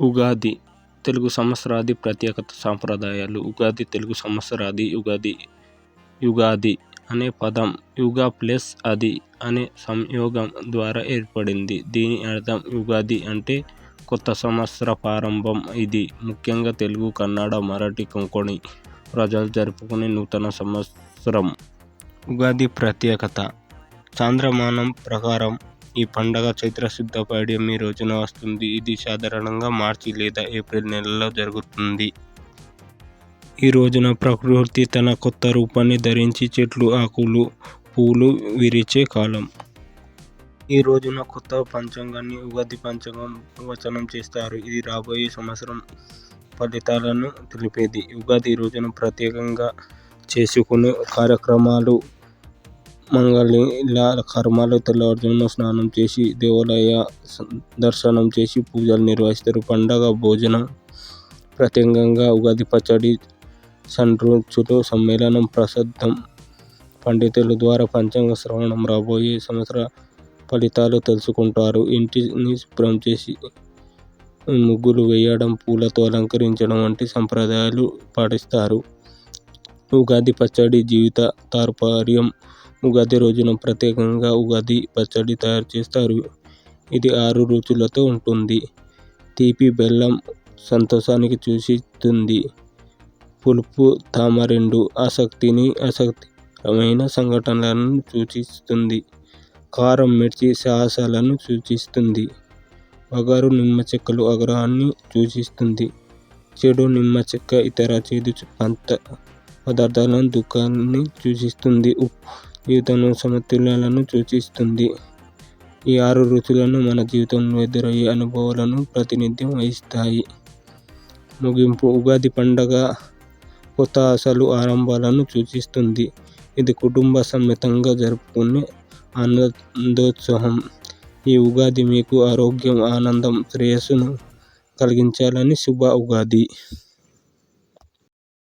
ఉగాది తెలుగు సంవత్సరాది ప్రత్యేకత సాంప్రదాయాలు. ఉగాది తెలుగు సంవత్సరాది ఉగాది యుగాది అనే పదం యుగ ప్లస్ అది అనే సంయోగం ద్వారా ఏర్పడింది. దీని అర్థం ఉగాది అంటే కొత్త సంవత్సర ప్రారంభం. ఇది ముఖ్యంగా తెలుగు కన్నడ మరాఠీ కొంకణి ప్రజలు జరుపుకునే నూతన సంవత్సరం. ఉగాది ప్రత్యేకత చాంద్రమానం ప్రకారం ఈ పండుగ చైత్రశుద్ధ పాడ్యమి రోజున వస్తుంది. ఇది సాధారణంగా మార్చి లేదా ఏప్రిల్ నెలలో జరుగుతుంది. ఈ రోజున ప్రకృతి తన కొత్త రూపాన్ని ధరించి చెట్లు ఆకులు పూలు విరిచే కాలం. ఈ రోజున కొత్త పంచాంగాన్ని ఉగాది పంచాంగం వచనం చేస్తారు. ఇది రాబోయే సంవత్సరం ఫలితాలను తెలిపేది. ఉగాది రోజున ప్రత్యేకంగా చేసుకునే కార్యక్రమాలు మంగళి ఇలా కర్మాలు తెల్లవారుజామున స్నానం చేసి దేవాలయ దర్శనం చేసి పూజలు నిర్వహిస్తారు. పండగ భోజనం ప్రత్యేకంగా ఉగాది పచ్చడి షడ్రుచులు సమ్మేళనం ప్రసిద్ధం పండితుల ద్వారా పంచాంగ శ్రవణం రాబోయే సంవత్సర ఫలితాలు తెలుసుకుంటారు. ఇంటిని శుభ్రం చేసి ముగ్గులు వేయడం పూలతో అలంకరించడం వంటి సంప్రదాయాలు పాటిస్తారు. ఉగాది పచ్చడి జీవిత తాత్పర్యం ఉగాది రోజున ప్రత్యేకంగా ఉగాది పచ్చడి తయారు చేస్తారు. ఇది ఆరు రుచులతో ఉంటుంది. తీపి బెల్లం సంతోషానికి సూచిస్తుంది పులుపు తామరెండు ఆసక్తిని ఆసక్తికరమైన సంఘటనలను సూచిస్తుంది. కారం మిర్చి సాహసాలను సూచిస్తుంది. అగారు నిమ్మ చెక్కలు ఆగ్రహాన్ని సూచిస్తుంది. చెడు నిమ్మ చెక్క ఇతర చేదు పంత పదార్థాలను దుఃఖాన్ని సూచిస్తుంది. ఉప్పు జీవితంలో సమతుల్యాలను సూచిస్తుంది. ఈ ఆరు రుచులను మన జీవితంలో ఎదురయ్యే అనుభవాలను ప్రాతినిధ్యం వహిస్తాయి. ముగింపు ఉగాది పండగ కొత్త ఆశలు ఆరంభాలను సూచిస్తుంది. ఇది కుటుంబ సమేతంగా జరుపుకునే ఆనందోత్సవం. ఈ ఉగాది మీకు ఆరోగ్యం ఆనందం శ్రేయస్సును కలిగించాలని శుభ ఉగాది.